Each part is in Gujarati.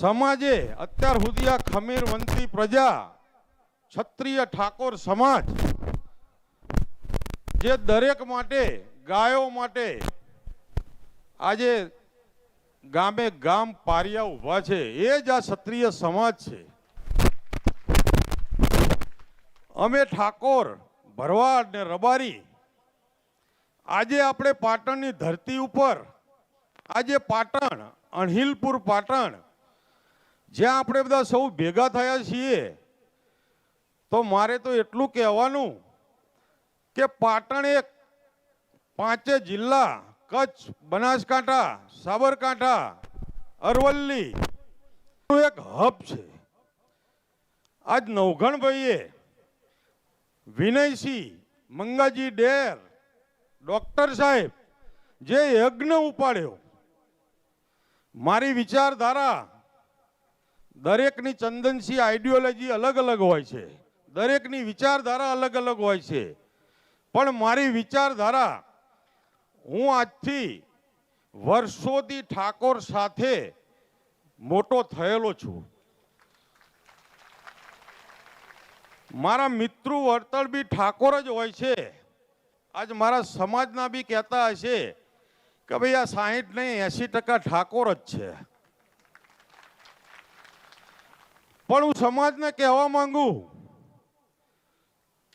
સમાજે અત્યાર સુધી આ ખમીરવંતી પ્રજા, ક્ષત્રિય ઠાકોર સમાજ, જે દરેક માટે, ગાયો માટે, આજે ગામે ગામ પારિયા ઊભા છે, એ જ આ ક્ષત્રિય સમાજ છે. અમે ઠાકોર, ભરવાડ ને રબારી, આજે આપણે પાટણની ધરતી ઉપર, આજે પાટણ, અણહિલપુર પાટણ જ્યાં આપણે બધા સૌ ભેગા થયા છીએ, તો મારે તો એટલું કહેવાનું કે પાટણ એક, પાંચે જિલ્લા, કચ્છ, બનાસકાંઠા, સાબરકાંઠા, અરવલ્લી એક હબ છે. આજ નવઘણભાઈએ વિનયસિંહ, મંગાજી ડેર, ડોક્ટર સાહેબ, જે યજ્ઞ ઉપાડ્યો, મારી વિચારધારા દરેકની ચંદનસી આઈડિયોલોજી અલગ અલગ હોય છે. દરેકની વિચારધારા અલગ અલગ હોય છે. પણ મારી વિચારધારા, હું આજથી વર્ષોથી ઠાકોર સાથે મોટો થયેલો છું. મારા મિત્રો વર્તળ બી ઠાકોર જ હોય છે. આજ મારા સમાજના બી કહેતા હશે કે ભાઈ આ સાહીઠ નહીં એસી ટકા ઠાકોર જ છે. પણ હું સમાજને કહેવા માંગુ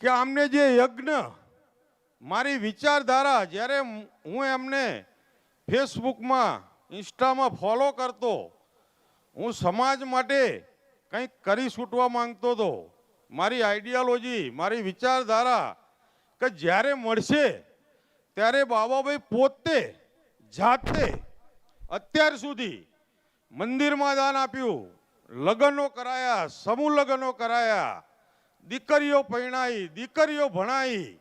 કે આમને જે યજ્ઞ, મારી વિચારધારા, જ્યારે હું એમને ફેસબુકમાં, ઇન્સ્ટામાં ફોલો કરતો, હું સમાજ માટે કંઈક કરી છૂટવા માંગતો હતો. મારી આઈડિયોલોજી મારી વિચારધારા કે જ્યારે મળશે, ત્યારે બાબાભાઈ પોતે, જાતે અત્યાર સુધી મંદિરમાં દાન આપ્યું. લગ્નો કરાયા, સમૂહ લગ્નો કરાયા. દીકરીઓ પરણાઈ, દીકરીઓ ભણાઈ.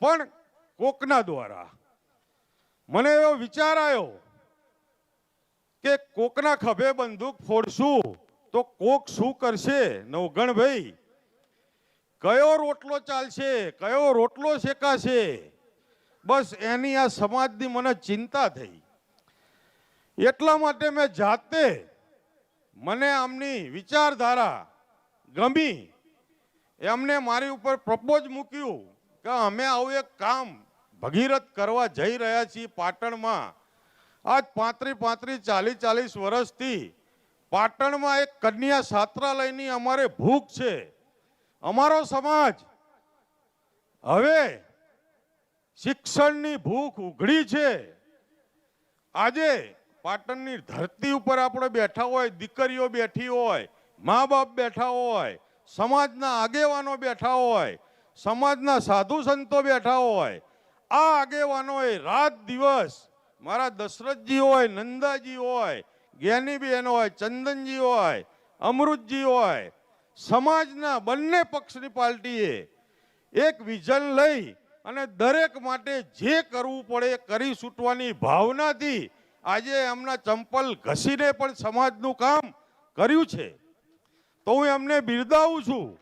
પણ કોકના દ્વારા. મને એવો વિચાર આવ્યો કે કોકના ખભે બંદૂક ફોડશું તો કોક શું કરશે? નવગણભાઈ કયો રોટલો ચાલશે? કયો રોટલો શેકાશે? બસ એની આ સમાજની મને ચિંતા થઈ. એટલા માટે મેં જાતે મને આમની વિચારધારા ગમી. એમને મારી ઉપર પ્રપોઝ મૂક્યું કે અમે આવું એક કામ ભગીરથ કરવા જઈ રહ્યા છીએ પાટણમાં. આજ પાંત્રી પાંત્રીસ ચાલીસ ચાલીસ વર્ષથી પાટણમાં એક કન્યા છાત્રાલયની અમારે ભૂખ છે. અમારો સમાજ હવે શિક્ષણની ભૂખ ઉઘડી છે. આજે પાટણની ધરતી ઉપર આપણે બેઠા હોય, દીકરીઓ બેઠી હોય મા બાપ બેઠા હોય, સમાજના આગેવાનો બેઠા હોય, સમાજના સાધુ સંતો બેઠા હોય, આ આગેવાનોએ રાત દિવસ મારા દશરથજી હોય, નંદાજી હોય, જ્ઞાનીબેન હોય, ચંદનજી હોય, અમૃતજી હોય, સમાજના બંને પક્ષની પાર્ટીએ એક વિઝન લઈ અને દરેક માટે જે કરવું પડે કરી છૂટવાની ભાવનાથી આજે એમના ચંપલ ઘસીને પણ સમાજનું કામ કર્યું છે. તો હું એમને બિરદાવું છું.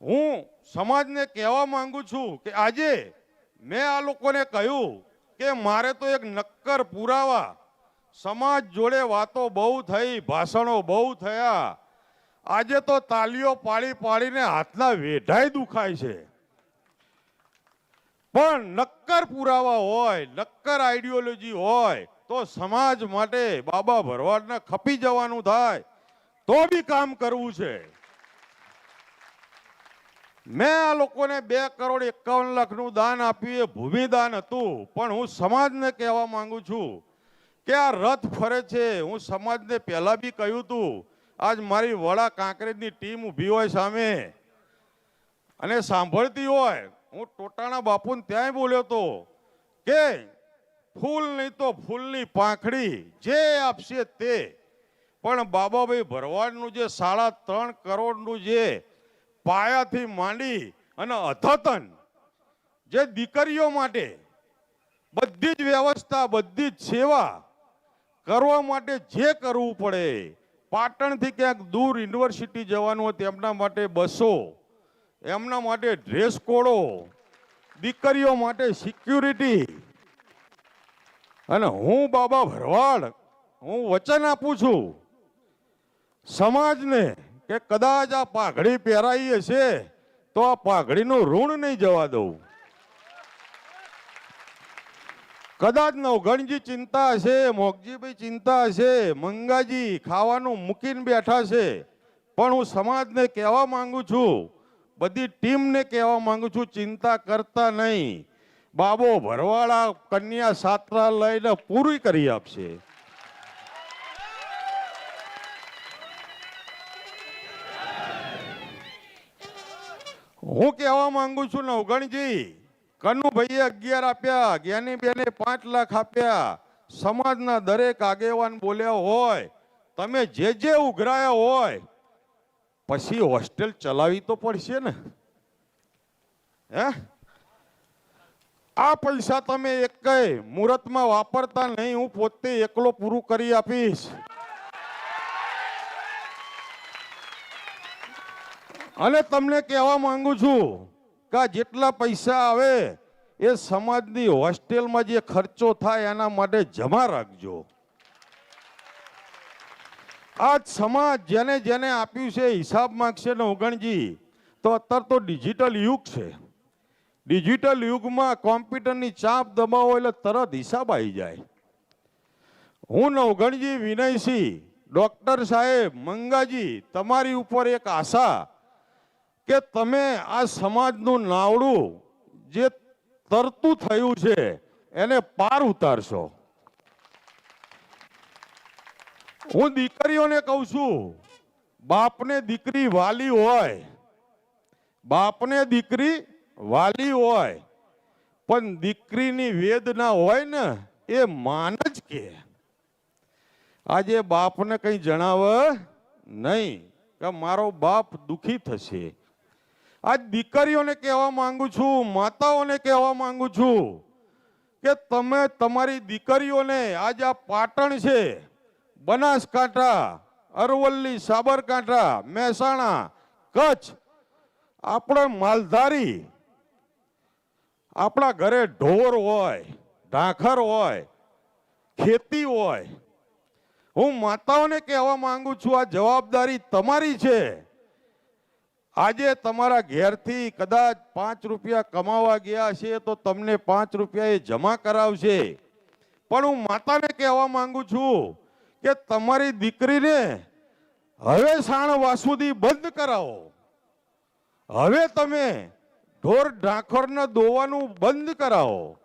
હું સમાજને કહેવા માંગુ છું કે આજે મેં આ લોકોને કહ્યું કે મારે તો એક નક્કર પુરાવા, સમાજ જોડે વાતો બહુ થઈ, ભાષણો બહુ થયા. આજે તો તાલીઓ પાડી પાડીને હાથના વેઢાય દુખાય છે. પણ નક્કર પુરાવા હોય, નક્કર આઈડિયોલોજી હોય, તો સમાજ માટે બાબા ભરવાડને ખપી જવાનું થાય, તો બી કામ કરવું છે. મેં આ લોકોને બે કરોડ એકાવન લાખનું દાન આપ્યું, એ ભૂમિદાન હતું, પણ હું સમાજને કહેવા માંગુ છું કે આ રથ ફરે છે. હું સમાજને પહેલાં બી કહ્યું હતું આજ મારી વડા કાંકરેજની ટીમ ઊભી હોય સામે અને સાંભળતી હોય હું ટોટાણા બાપુને ત્યાંય બોલ્યો તો કે ફૂલ નહીં તો ફૂલની પાંખડી જે આપશે તે. પણ બાબાભાઈ ભરવાડનું જે સાડા ત્રણ કરોડનું જે પાયાથી માંડી અને અધતન જે દીકરીઓ માટે બધી જ વ્યવસ્થા, બધી જ સેવા કરવા માટે જે કરવું પડે. પાટણથી ક્યાંક દૂર યુનિવર્સિટી જવાનું હોય તેમના માટે બસો એમના માટે ડ્રેસ કોડો દીકરીઓ માટે સિક્યુરિટી અને હું બાબા ભરવાડ, હું વચન આપું છું, સમાજને કે કદાચ આ પાઘડી પહેરાઈ હશે તો આ પાઘડીનું ઋણ નહીં જવા દઉં. કદાચ નવઘણજી ચિંતા હશે, મોગજીભાઈ ચિંતા હશે, મંગાજી ખાવાનું મૂકીને બેઠા છે, પણ હું સમાજને કહેવા માંગુ છું બધી ટીમને કહેવા માંગુ છું, ચિંતા કરતા નહીં. બાબો ભરવાડા કન્યા સાત્રા લઈને પૂરી કરી આપશે. હું કહેવા માંગુ છું નવગણજી કનુભાઈએ અગિયાર આપ્યા, જ્ઞાનીબેને પાંચ લાખ આપ્યા. સમાજના દરેક આગેવાન બોલ્યા હોય, તમે જે જે ઉઘરાયા હોય પછી હોસ્ટેલ ચલાવી તો પડશે ને. હે? આ પૈસા તમે એક મુહૂર્તમાં વાપરતા નહીં, હું પોતે એકલો પૂરું કરી આપીશ. અને તમને કહેવા માંગુ છું કે જેટલા પૈસા આવે, એ સમાજની હોસ્ટેલમાં જે ખર્ચો થાય, એના માટે જમા રાખજો. આ સમાજ જેને જેને આપ્યું છે, હિસાબ માગશે ને ઓગણજી, તો અત્યારે તો ડિજિટલ યુગ છે. ડિજિટલ યુગમાં કોમ્પ્યુટરની ચાપ દબાવો એટલે તરત હિસાબ આવી જાય. હું નવગણજી વિનયસિંહ, ડૉક્ટર સાહેબ, મંગાજી, તમારી ઉપર એક આશા કે તમે આ સમાજનું નાવડું જે તરતું થયું છે, એને પાર ઉતારશો. હું દીકરીઓને કહું છું, બાપને દીકરી વાલી હોય, બાપને દીકરી વાલી હોય, પણ દીકરીની વેદના હોય ને, એ માન જ કે. આજે બાપને કંઈ જણાવે નહીં, કે મારો બાપ દુખી થશે. આજ દીકરીઓને કહેવા માંગુ છું, માતાઓને કહેવા માંગુ છું, કે તમે તમારી દીકરીઓને આજ આ પાટણ છે બનાસકાંઠા, અરવલ્લી, સાબરકાંઠા, મહેસાણા, કચ્છ, આપણે માલધારી, આપણા ઘરે ઢોર હોય, ઢાંખર હોય, ખેતી હોય. હું માતાઓને કહેવા માંગુ છું, આ જવાબદારી તમારી છે. આજે તમારા ઘેરથી કદાચ પાંચ રૂપિયા કમાવા ગયા છે, તો તમને પાંચ રૂપિયા એ જમા કરાવશે. પણ હું માતાને કહેવા માંગુ છું કે તમારી દીકરીને હવે સાણ વાસુદી બંધ કરાવો. હવે તમે ઢોર ઢાંખરને દોવાનું બંધ કરાવો.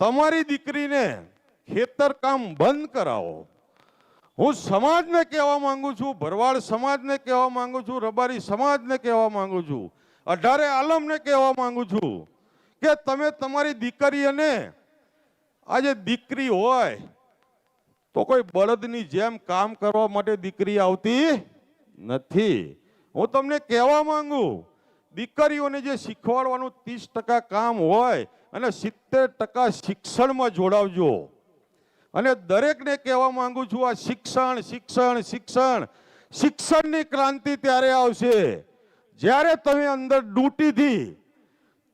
તમારી દીકરીને ખેતર કામ બંધ કરાવો. હું સમાજને કહેવા માંગુ છું, ભરવાડ સમાજને કહેવા માંગુ છું, રબારી સમાજને કહેવા માંગુ છું, અઢારે આલમને કહેવા માંગુ છું કે તમે તમારી દીકરીઓને આજે દીકરી હોય તો કોઈ બળદની જેમ કામ કરવા માટે દીકરી આવતી નથી. હું તમને કહેવા માંગુ, દીકરીઓને જે શીખવાડવાનું ત્રીસ ટકા કામ હોય અને સિત્તેર ટકા શિક્ષણમાં જોડાવજો. અને દરેકને કહેવા માંગુ છું, આ શિક્ષણ શિક્ષણ શિક્ષણ, શિક્ષણની ક્રાંતિ ત્યારે આવશે. જ્યારે તમે અંદર ડૂટીથી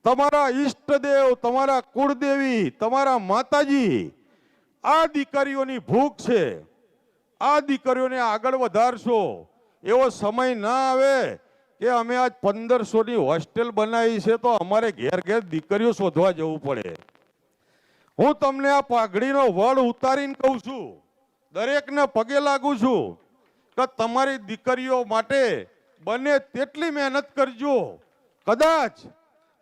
તમારા ઈષ્ટદેવ, તમારા કુળદેવી, તમારા માતાજી આ દીકરીઓની ભૂખ છે. આ દીકરીઓને આગળ વધારશો. એવો સમય ના આવે કે અમે આજ પંદરસોની હોસ્ટેલ બનાવી છે તો અમારે ઘેર ઘેર દીકરીઓ શોધવા જવું પડે. હું તમને આ પાઘડીનો વડ ઉતારીને કહું છું. દરેકને પગે લાગુ છું કે તમારી દીકરીઓ માટે બને તેટલી મહેનત કરજો. કદાચ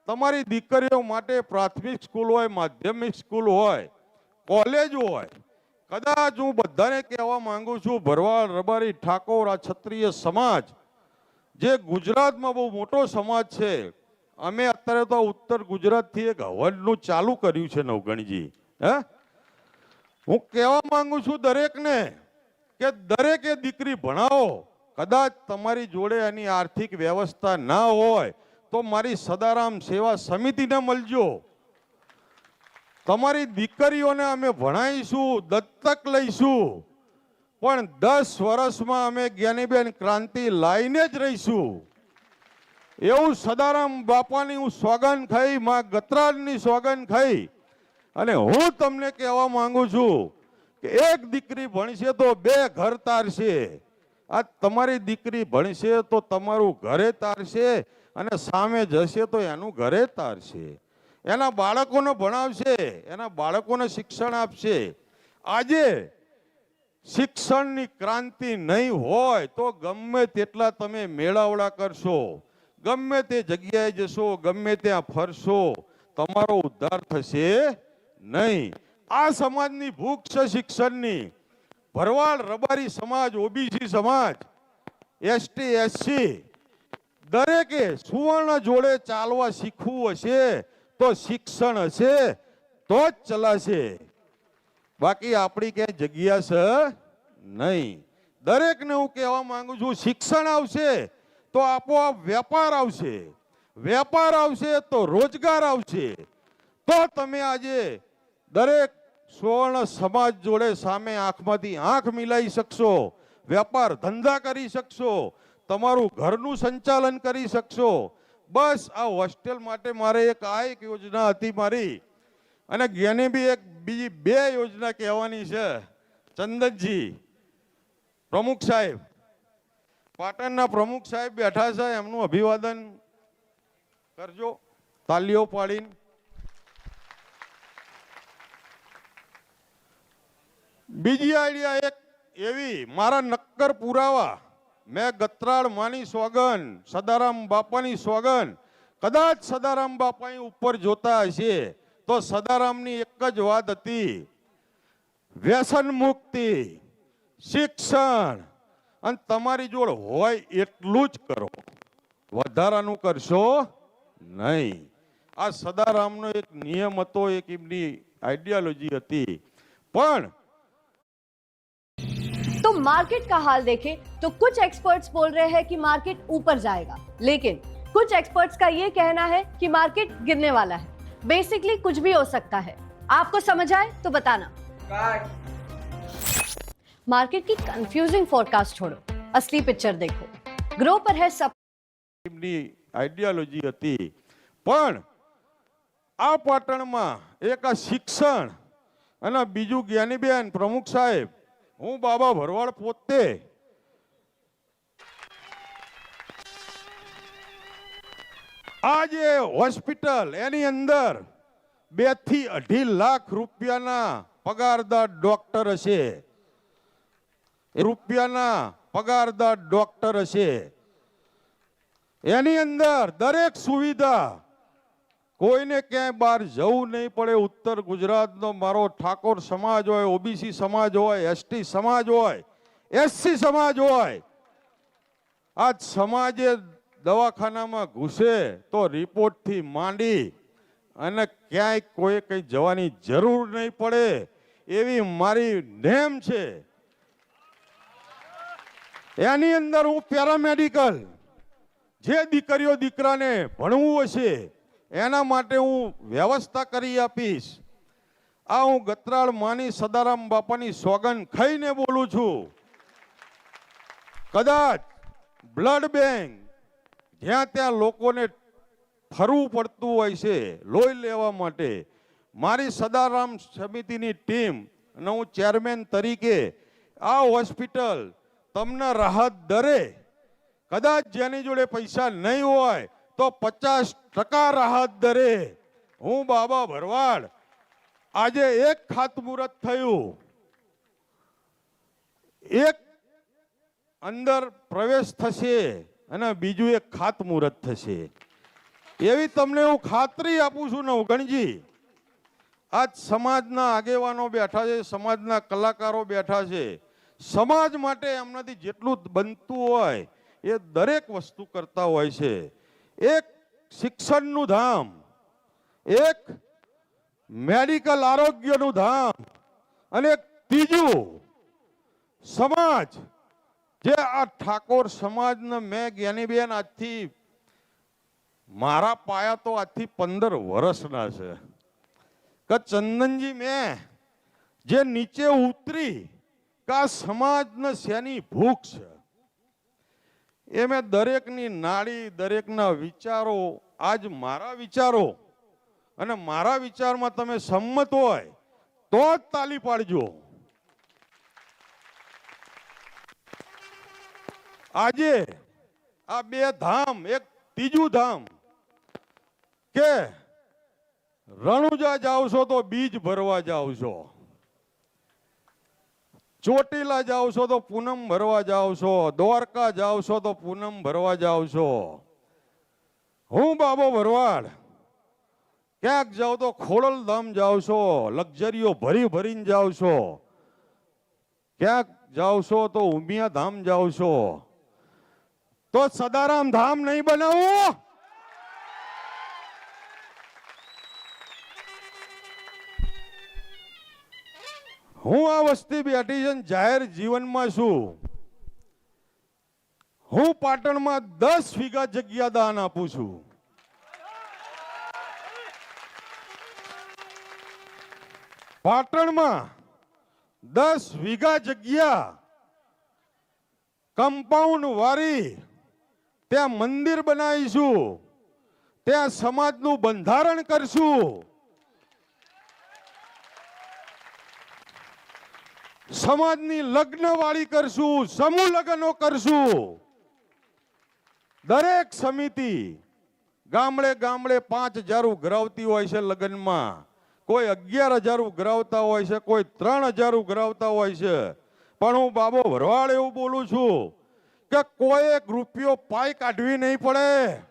તમારી દીકરીઓ માટે પ્રાથમિક સ્કૂલ હોય, માધ્યમિક સ્કૂલ હોય કોલેજ હોય. કદાચ હું બધાને કહેવા માંગુ છું, ભરવાડ, રબારી, ઠાકોર, આ ક્ષત્રિય સમાજ, જે ગુજરાતમાં બહુ મોટો સમાજ છે, અમે અત્યારે તો ઉત્તર ગુજરાતથી એક હવનનું ચાલુ કર્યું છે નવગણજી. હે? હું કહેવા માંગુ છું દરેકને કે દરેકે દીકરી ભણાવો. કદાચ તમારી જોડે એની આર્થિક વ્યવસ્થા ના હોય, તો મારી સદારામ સેવા સમિતિને મળજો. તમારી દીકરીઓને અમે ભણાવીશું દત્તક લઈશું. પણ દસ વર્ષમાં અમે જ્ઞાનીબેન ક્રાંતિ લાઈને જ રહીશું. એવું સદારામ બાપાની હું સોગન ખાઈ, માં ગતરાજની સોગન ખાઈ. અને હું તમને કહેવા માંગુ છું કે એક દીકરી ભણશે તો બે ઘર તારશે. આ તમારી દીકરી ભણશે તો તમારું ઘરે તારશે અને સામે જશે તો એનું ઘરે તારશે. એના બાળકોને ભણાવશે, એના બાળકોને શિક્ષણ આપશે. આજે શિક્ષણની ક્રાંતિ નહીં હોય તો ગમે તેટલા તમે મેળાવડા કરશો, ગમે તે જગ્યાએ જશો, ગમે ત્યાં ફરશો, તમારો ઉદ્ધાર થશે નહીં. આ સમાજની ભૂખ છે શિક્ષણની. ભરવાડ રબારી સમાજ, ઓબીસી સમાજ, એસટી, એસસી, દરેકે સુવર્ણ જોડે ચાલવા શીખવું હશે. તો શિક્ષણ હશે, તો જ ચલાશે. બાકી આપણી ક્યાંય જગ્યા છે નહીં. દરેકને હું કહેવા માંગુ છું, શિક્ષણ આવશે તો આપોઆપ વેપાર આવશે. વેપાર આવશે તો રોજગાર આવશે. તો તમે આજે દરેક સુવર્ણ સમાજ જોડે સામે આંખમાંથી આંખ મિલાઈ શકશો, વેપાર ધંધા કરી શકશો, તમારું ઘરનું સંચાલન કરી શકશો બસ આ હોસ્ટેલ માટે મારે એક આ એક યોજના હતી મારી. અને જેની બી એક બીજી બે યોજના કહેવાની છે. ચંદનજી, પ્રમુખ સાહેબ. પાટણના પ્રમુખ સાહેબ બેઠા છે, એમનું અભિવાદન કરજો. તાલીઓ પાડીને. બીજી આઈડિયા એક એવી, મારા નક્કર પુરાવા. મેં ગત્રાળ માની સોગન સદારામ બાપાની સોગન કદાચ સદારામ બાપાની ઉપર જોતા હશે, તો સદારામની એક જ વાત હતી. વ્યસન મુક્તિ, શિક્ષણ, અને તમારી જોડ હોય એટલું જ કરો. વધારાનું કરશો નહીં. આ સદારામનો એક નિયમ હતો, એક એમની આઈડિયોલોજી હતી. પણ मार्केट का हाल देखें तो कुछ एक्सपर्ट्स बोल रहे हैं कि मार्केट ऊपर जाएगा लेकिन कुछ एक्सपर्ट्स का ये कहना है कि मार्केट गिरने वाला है बेसिकली कुछ भी हो सकता है आपको समझ आए तो बताना मार्केट की कंफ्यूजिंग फोरकास्ट छोड़ो असली पिक्चर देखो ग्रो पर है सब એમની આઈડિયોલોજી હતી પણ આ પાટણમાં એક આ શિક્ષણ અને બીજું જ્ઞાનીબેન પ્રમુખ સાહેબ હું બાબા ભરવાડ પોતે. આ જે હોસ્પિટલ એની અંદર બેથી અઢી લાખ રૂપિયાના પગારદાર ડોક્ટર હશે. રૂપિયાના પગારદાર ડોક્ટર હશે. એની અંદર દરેક સુવિધા કોઈને ક્યાંય બહાર જવું નહીં પડે. ઉત્તર ગુજરાતનો મારો ઠાકોર સમાજ હોય, ઓબીસી સમાજ હોય, એસટી સમાજ હોય, એસસી સમાજ હોય, આજ સમાજે દવાખાનામાં ઘૂસે તો રિપોર્ટથી માંડી અને ક્યાંય કોઈ કંઈ જવાની જરૂર નહીં પડે એવી મારી નેમ છે. એની અંદર હું પેરામેડિકલ, જે દીકરીઓ દીકરાને ભણવું હશે એના માટે હું વ્યવસ્થા કરી આપીશ. આ હું ગતરાળ માની સદારામ બાપાની સોગન ખાઈને બોલું છું. કદાચ બ્લડ બેંક જ્યાં ત્યાં લોકોને ફરવું પડતું હોય છે, લોહી લેવા માટે, મારી સદારામ સમિતિની ટીમ અને હું ચેરમેન તરીકે આ હોસ્પિટલ તમને રાહત દરે. કદાચ જેની જોડે પૈસા નહીં હોય તો પચાસ ટકા રાહત દરે. હું બાબા ભરવાડ. આજે એક ખાતમુહૂર્ત થયું. એક અંદર પ્રવેશ થશે અને બીજું એક ખાતમુહૂર્ત થશે. એવી તમને હું ખાતરી આપું છું નવગણજી. આજ સમાજના આગેવાનો બેઠા છે, સમાજના કલાકારો બેઠા છે. સમાજ માટે એમનાથી જેટલું બનતું હોય એ દરેક વસ્તુ કરતા હોય છે. એક શિક્ષણનું ધામ, એક મેડિકલ આરોગ્યનું ધામ અને એક ત્રીજું સમાજ. જે આ ઠાકોર સમાજને મેં જ્ઞાનીબેન આજથી મારા પાયા તો આજથી પંદર વર્ષના છે. કે ચંદનજી મેં જે નીચે ઉતરી કે આ સમાજને શેની ભૂખ છે? એ મેં દરેકની નાળી દરેકના વિચારો, આજ મારા વિચારો. અને મારા વિચારમાં તમે સંમત હોય, તો જ તાલી પાડજો. આજે આ બે ધામ, એક ત્રીજું ધામ, કે રણુજા જાવશો તો બીજ ભરવા જાવશો. ચોટીલા જાઓ છો તો પૂનમ ભરવા જાવ છો, દ્વારકા જાઓ છો તો પૂનમ ભરવા જાઓ છો. હું બાબો ભરવાડ, ક્યાંક જાવ તો ખોડલ ધામ જાવ છો, લક્ઝરીઓ ભરી ભરીને જાવ છો. ક્યાંક જાઓ છો તો ઉમિયા ધામ જાઓ છો. તો સદારામ ધામ નહીં બનાવો? હું આ વસ્તી બેઠી છે જાહેર જીવનમાં છું. હું પાટણમાં દસ વીઘા જગ્યા દાન આપું છું. પાટણમાં દસ વીઘા જગ્યા, કમ્પાઉન્ડ વાળી ત્યાં મંદિર બનાવીશું, ત્યાં સમાજનું બંધારણ કરશું. સમાજની લગ્ન વાળી કરશું, સમૂહ લગ્નો કરશું. દરેક સમિતિ ગામડે ગામડે પાંચ હજાર ઉઘરાવતી હોય છે લગ્નમાં. કોઈ અગિયાર હજાર ઉઘરાવતા હોય છે, કોઈ ત્રણ હજાર ઉઘરાવતા હોય છે. પણ હું બાબો ભરવાડ એવું બોલું છું કે કોઈ એક રૂપિયો પાય કાઢવી નહીં પડે.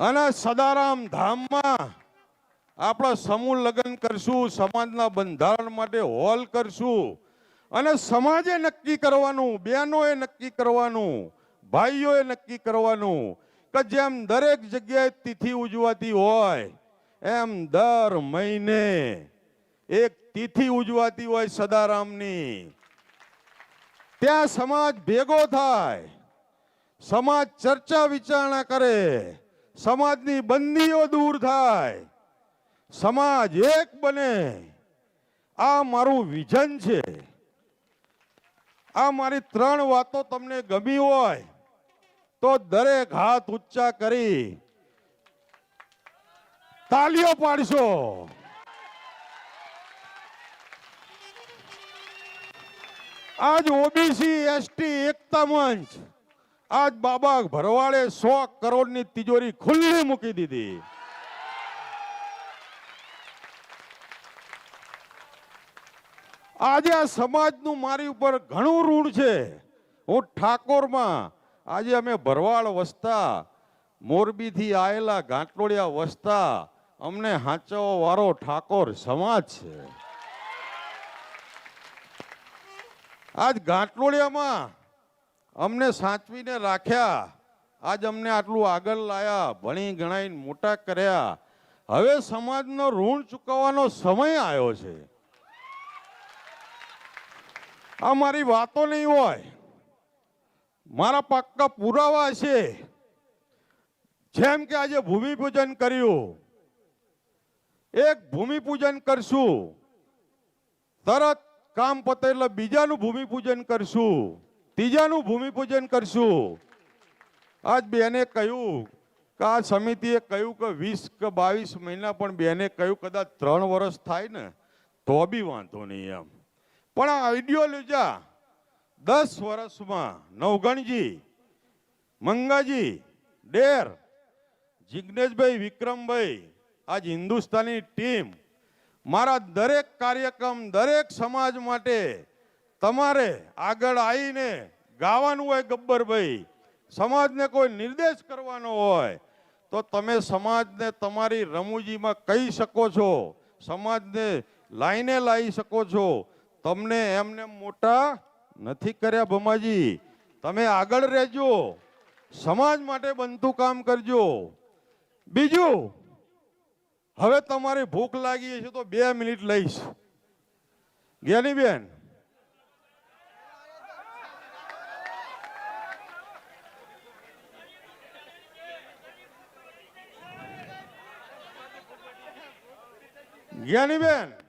અને સદારામ ધામમાં આપણે સમૂહ લગ્ન કરશું, સમાજના બંધારણ માટે હોલ કરશું અને સમાજે નક્કી કરવાનું, બહેનોએ નક્કી કરવાનું, ભાઈઓએ નક્કી કરવાનું કે જેમ દરેક જગ્યાએ તિથિ ઉજવાતી હોય, એમ દર મહિને એક તિથિ ઉજવાતી હોય સદારામની. ત્યાં સમાજ ભેગો થાય, સમાજ ચર્ચા વિચારણા કરે, સમાજની બંદીઓ દૂર થાય સમાજ એક બને. આ મારું વિઝન છે. આ મારી ત્રણ વાતો તમને ગમી હોય, તો દરેક હાથ ઊંચા કરી તાલીઓ પાડશો. આજ ઓબીસી એસટી એકતા મંચ. આજ બાબા ભરવાડે સો કરોડની તિજોરી ખુલ્લી મૂકી દીધી. આજે આ સમાજનું મારી ઉપર ઘણું ઋણ છે. હું ઠાકોરમાં આજે અમે ભરવાડ વસતા, મોરબીથી આવેલા ઘાટલોડિયા વસતા, અમને હાંચવો વાળો ઠાકોર સમાજ છે. આજ ઘાટલોડિયામાં અમને સાચવીને રાખ્યા, આજ અમને આટલું આગળ લાયા, ભણી ગણાઈને મોટા કર્યા. હવે સમાજનો ઋણ ચૂકવવાનો સમય આવ્યો છે. આ મારી વાતો નહીં હોય. મારા પાક્કા પુરાવા છે. જેમ કે આજે ભૂમિપૂજન કર્યું. એક ભૂમિપૂજન કરશું. તરત કામ પતે એટલે બીજાનું ભૂમિપૂજન કરશું. ત્રીજાનું ભૂમિપૂજન કરશું. આજ બેને કહ્યું કે આ સમિતિએ કહ્યું કે વીસ કે બાવીસ મહિના પણ બેને કહ્યું કદાચ ત્રણ વર્ષ થાય ને, તો બી વાંધો નહીં એમ. પણ આ આઈડિયોલોજા દસ વર્ષમાં નવગણજી, મંગાજી, ડેર જિજ્ઞેશભાઈ વિક્રમભાઈ, આજ હિન્દુસ્તાની ટીમ, મારા દરેક કાર્યક્રમ, દરેક સમાજ માટે તમારે આગળ આવીને ગાવાનું હોય ગબ્બરભાઈ. સમાજને કોઈ નિર્દેશ કરવાનો હોય તો તમે સમાજને તમારી રમૂજીમાં કહી શકો છો. સમાજને લાઈને લાવી શકો છો. તમને એમને મોટા નથી કર્યા ભમાજી. તમે આગળ રહેજો. સમાજ માટે બનતું કામ કરજો. બીજું, હવે તમારી ભૂખ લાગી છે તો બે મિનિટ લઈશ. જ્ઞાનીબેન જ્ઞાનીબેન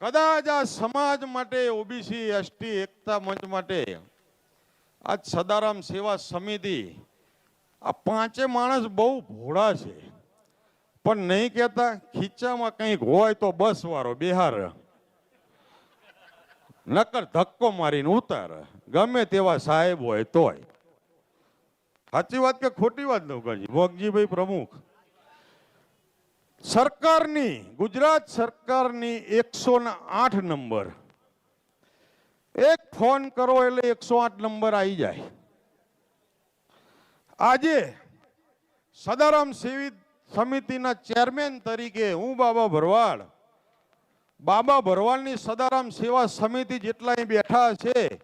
કદાચ આ સમાજ માટે ઓબીસી એસટી એકતા મંચ માટે આજ સદારામ સેવા સમિતિ, આ પાંચે માણસ બહુ ભોળા છે. પણ નહીં કહેતા, ખીચામાં કંઈક હોય તો બસ વાળો બિહાર. નકર ધક્કો મારીને ઉતાર. ગમે તેવા સાહેબ હોય તોય. સાચી વાત કે ખોટી વાત નૌકાજી ભોગજીભાઈ પ્રમુખ. સરકારની, ગુજરાત સરકારની એકસો આઠ નંબર. એક ફોન કરો એટલે એકસો આઠ નંબર આવી જાય. આજે સદારામ સેવી સમિતિના ચેરમેન તરીકે હું બાબા ભરવાડ, બાબા ભરવાડની સદારામ સેવા સમિતિ જેટલા બેઠા છે,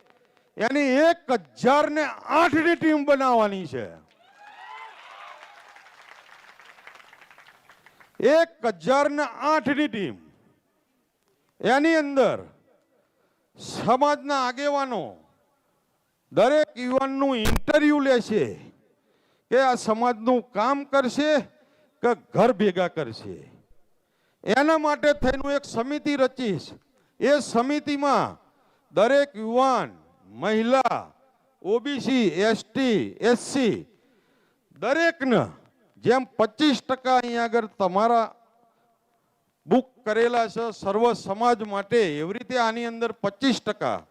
એની એક હજાર ને આઠની ટીમ બનાવવાની છે. એક હજાર ને આઠની ટીમ. એની અંદર સમાજના આગેવાનો દરેક યુવાનનું ઇન્ટરવ્યુ લેશે કે આ સમાજનું કામ કરશે કે ઘર ભેગા કરશે. એના માટે થઈને એક સમિતિ રચીશ. એ સમિતિમાં દરેક યુવાન, મહિલા, ઓબીસી, એસટી, એસસી દરેકને જેમ પચીસ ટકા અહીંયા આગળ તમારા બુક કરેલા છે સર્વ સમાજ માટે, એવી રીતે આની અંદર પચીસ ટકા.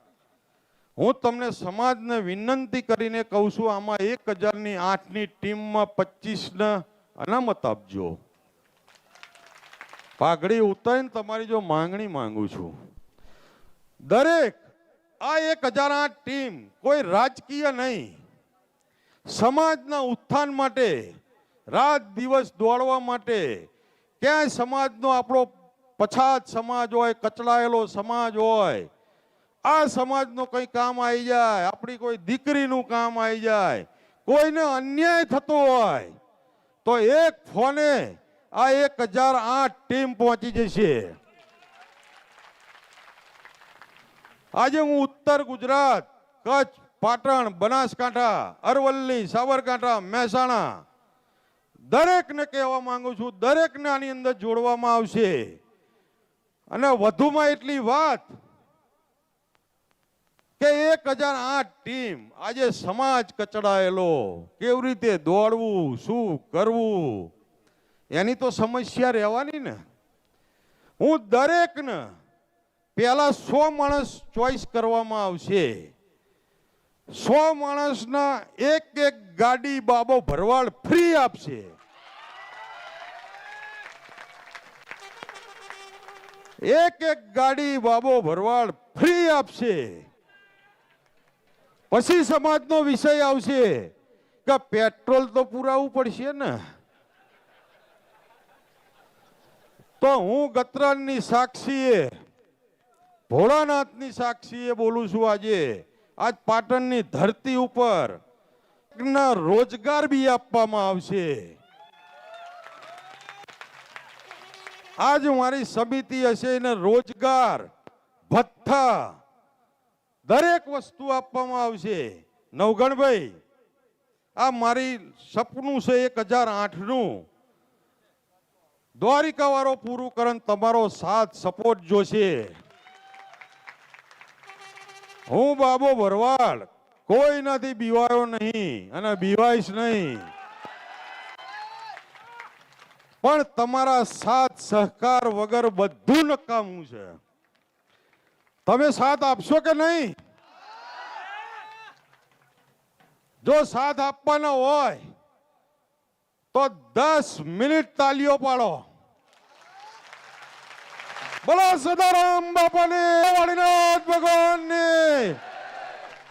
હું તમને સમાજને વિનંતી કરીને કહું છું, આમાં એક હજારની આઠની ટીમમાં પચીસને અનામત આપજો. પાઘડી ઉતારીને તમારી જો માંગણી માંગુ છું. દરેક, આ એક હજાર આઠ ટીમ કોઈ રાજકીય નહીં, સમાજના ઉત્થાન માટે રાત દિવસ દોડવા માટે ક્યાંય સમાજનો આપણો પછાત સમાજ હોય, કચડાયેલો સમાજ હોય, આ સમાજનું કંઈ કામ આવી જાય, આપણી કોઈ દીકરીનું કામ આવી જાય, કોઈને અન્યાય થતો હોય, તો એક ફોને આ એક હજાર આઠ ટીમ પહોંચી જશે. આજે હું ઉત્તર ગુજરાત, કચ્છ, પાટણ, બનાસકાંઠા, અરવલ્લી, સાબરકાંઠા, મહેસાણા દરેકને કહેવા માંગુ છું, દરેકને આની અંદર જોડવામાં આવશે. અને વધુમાં એટલી વાત કે એક હજાર આઠ ટીમ આજે સમાજ કચડાયેલો, કેવી રીતે દોડવું, શું કરવું, એની તો સમસ્યા રહેવાની ને. હું દરેકને પહેલા સો માણસ ચોઈસ કરવામાં આવશે. સો માણસના એક એક ગાડી બાબો ભરવાડ ફ્રી આપશે. એક એક ગાડી બાબો ભરવાડ ફ્રી આપશે. પછી સમાજનો વિષય આવશે કે પેટ્રોલ તો પુરાવું પડશે ને. તો હું ગતરાનની સાક્ષીએ, ભોળાનાથની સાક્ષીએ બોલું છું આજે. આજ પાટણની ધરતી ઉપર રોજગાર બી આપવામાં આવશે. આજ મારી સમિતિ હશે એને રોજગાર, ભથ્થા દરેક વસ્તુ આપવામાં આવશે. નવગણભાઈ, આ મારી સપનું છે એક હજાર આઠનું. દ્વારિકા વાળો પૂરું કરન તમારો સાથ સપોર્ટ જોશે. હું બાબો ભરવાડ, કોઈ નથી બીવાયો નહીં અને બીવાઈશ નહીં. પણ તમારા સાથ સહકાર વગર બધું નકામું છે. તમે સાથ આપશો કે નહીં? જો સાથ આપવાનો હોય, તો દસ મિનિટ તાલીઓ પાડો. બોલો સદારામ બાપાને વાળીનાથ ભગવાનને.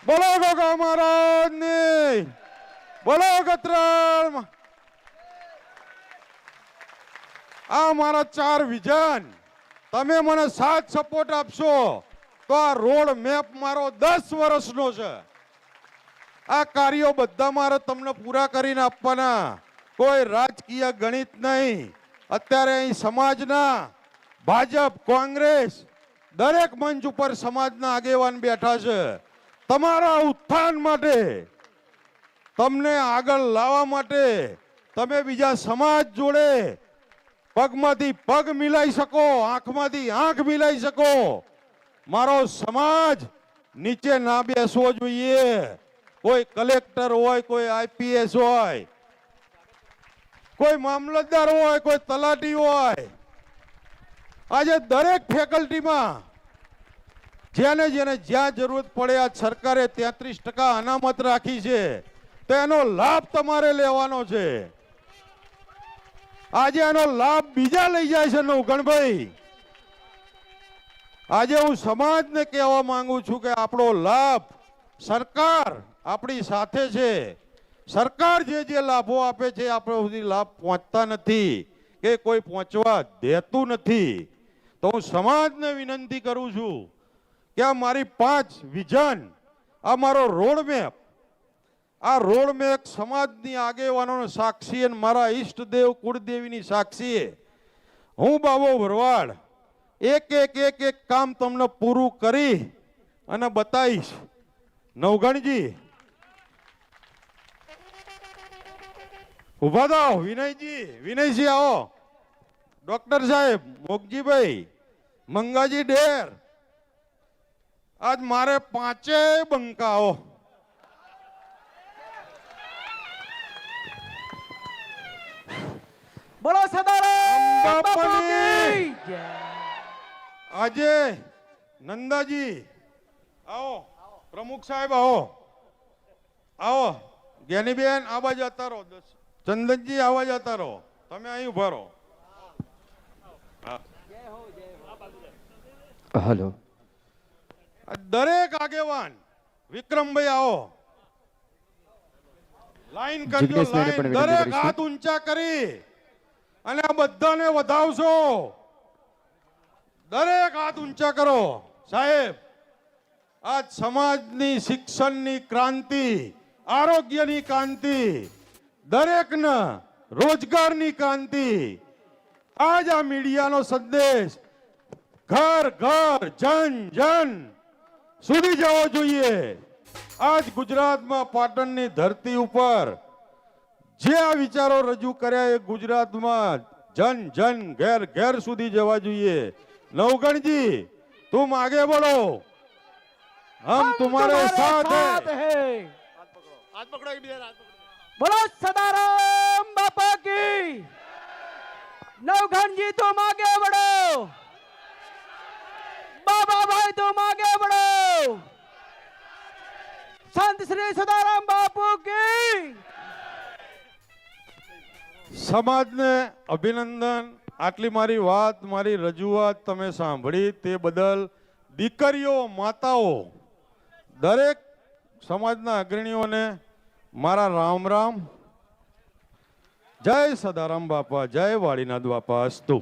બોલો ગોગા મહારાજને. બોલો ગત્રાળ આ મારા ચાર વિઝન તમે મને સાથ સપોર્ટ આપશો તો આ રોડ મેપ મારો દસ વર્ષનો છે. આ કાર્યો બધા મારે તમને પૂરા કરીને આપવાના. કોઈ રાજકીય ગણિત નહીં. અત્યારે અહીં સમાજના ભાજપ, કોંગ્રેસ દરેક મંચ ઉપર સમાજના આગેવાન બેઠા છે. તમારા ઉત્થાન માટે, તમને આગળ લાવવા માટે તમે બીજા સમાજ જોડે પગમાંથી પગ મિલાઈ શકો, આંખમાંથી આંખ મિલાઈ શકો. મારો સમાજ નીચે ના બેસવો જોઈએ. કોઈ કલેક્ટર હોય, કોઈ આઈપીએસ હોય, કોઈ મામલતદાર હોય, કોઈ તલાટી હોય. આજે દરેક ફેકલ્ટીમાં જેને જેને જ્યાં જરૂરત પડે આ સરકારે તેત્રીસ ટકા અનામત રાખી છે, તો એનો લાભ તમારે લેવાનો છે. આજે એનો લાભ બીજા લઈ જાય છે નવગણભાઈ આજે હું સમાજને કહેવા માંગુ છું કે આપણો લાભ સરકાર આપણી સાથે છે. સરકાર જે જે લાભો આપે છે, આપણે સુધી લાભ પહોંચતા નથી કે કોઈ પહોંચવા દેતું નથી. તો હું સમાજને વિનંતી કરું છું કે આ મારી પાંચ વિઝન, આ મારો રોડ મેપ આ રોડ મેપ સમાજની આગેવાનોનો સાક્ષી અને મારા ઈષ્ટદેવ કુળદેવીની સાક્ષીએ હું બાબો ભરવાડ, એક એક એક એક કામ તમને પૂરું કરી અને બતાવીશ. નવગણજી. ઊભા થાવ વિનયજી વિનયજી આવો. ડોક્ટર સાહેબ, મોગજીભાઈ, મંગાજી ડેર. આજ મારે પાંચેય બંકાઓ. બોલો સદારામ. આજે નંદાજી આવો પ્રમુખ સાહેબ આવો. આવો જ્ઞાનીબેન આ બાજુ જતા રહો ચંદનજી આવા જતા રહો તમે અહીં ઊભા રહો. હલો. દરેક આગેવાન વિક્રમભાઈ આવો. લાઈન કરજો લાઈન દરેક હાથ ઊંચા કરી. અને આ બધાને વધાવશો. દરેક હાથ ઊંચા કરો. સાહેબ આજ સમાજની શિક્ષણની ક્રાંતિ, આરોગ્યની ક્રાંતિ, દરેકને રોજગારની ક્રાંતિ. આજ આ મીડિયાનો સંદેશ. ઘર ઘર, જન જન સુધી જવો જોઈએ. આજ ગુજરાતમાં પાટણની ધરતી ઉપર જે આ વિચારો રજૂ કર્યા એ ગુજરાતમાં જન જન ઘેર ઘેર સુધી જવા જોઈએ. નવગણજી તું આગે બોલો. હમ તુમારે સાથ હે. બોલો સદારામ બાપા કી. નવઘણજી તો માગે વડો બાબા ભાઈ તું આગે બળો સંત શ્રી સદારામ બાપુ કી. સમાજને અભિનંદન. આટલી મારી વાત, મારી રજૂઆત તમે સાંભળી તે બદલ દીકરીઓ, માતાઓ, દરેક સમાજના અગ્રણીઓને મારા રામ રામ. જય સદારામ બાપા, જય વાળીનાથ બાપા અસ્તુ.